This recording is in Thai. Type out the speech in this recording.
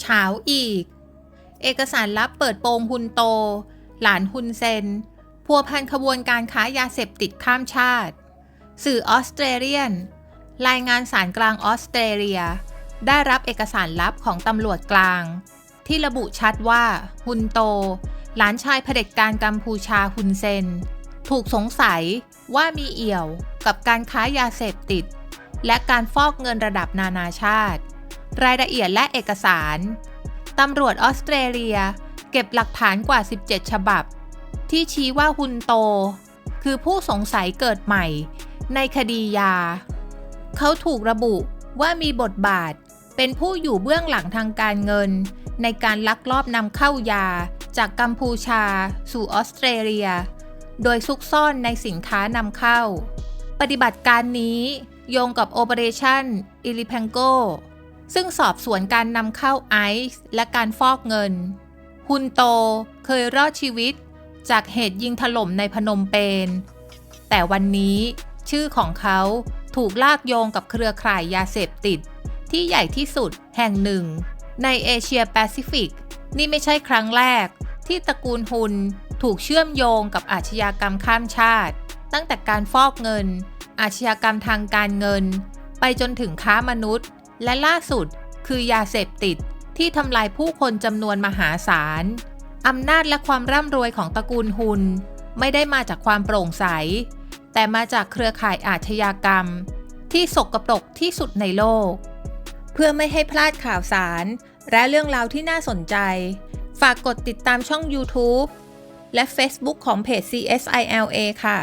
เฉาอีก เอกสารลับเปิดโปงฮุนโต หลานฮุนเซนพัวพันขบวนการค้ายาเสพติดข้ามชาติ สื่อออสเตรเลียน รายงานสารกลางออสเตรเลีย ได้รับเอกสารลับของตำรวจกลาง ที่ระบุชัดว่าฮุนโต หลานชายเผด็จการกัมพูชาฮุนเซน ถูกสงสัยว่ามีเอี่ยวกับการค้ายาเสพติด และการฟอกเงินระดับนานาชาติ รายละเอียดและเอกสาร ตำรวจออสเตรเลีย เก็บหลักฐานกว่า 17 ฉบับ ที่ชี้ว่าฮุนโต คือผู้สงสัยเกิดใหม่ ในคดียา เขาถูกระบุว่ามีบทบาทเป็นผู้อยู่เบื้องหลังทางการเงิน ในการลักลอบนำเข้ายาจากกัมพูชา สู่ออสเตรเลีย โดยซุกซ่อนในสินค้านำเข้า ปฏิบัติการนี้โยงกับ Operation i l i p a n g o ซึ่งสอบสวนการนำเข้าไอซ์และการฟอกเงิน ฮุนโตเคยรอดชีวิตจากเหตุยิงถล่มในพนมเปญ แต่วันนี้ชื่อของเขาถูกลากโยงกับเครือข่ายยาเสพติด ที่ใหญ่ที่สุดแห่งหนึ่ง ในเอเชียแปซิฟิก นี่ไม่ใช่ครั้งแรก ที่ตระกูลฮุนถูกเชื่อมโยงกับอาชญากรรมข้ามชาติ ตั้งแต่การฟอกเงิน อาชญากรรมทางการเงิน ไปจนถึงค้ามนุษย์ และล่าสุดคือยาเสพติดที่ทำลายผู้คนจำนวนมหาศาล อำนาจและความร่ำรวยของตระกูลฮุน ไม่ได้มาจากความโปร่งใส แต่มาจากเครือข่ายอาชญากรรม ที่สกปรกที่สุดในโลก เพื่อไม่ให้พลาดข่าวสาร และเรื่องราวที่น่าสนใจ ฝากกดติดตามช่อง YouTube และ Facebook ของเพจ CSILA ค่ะ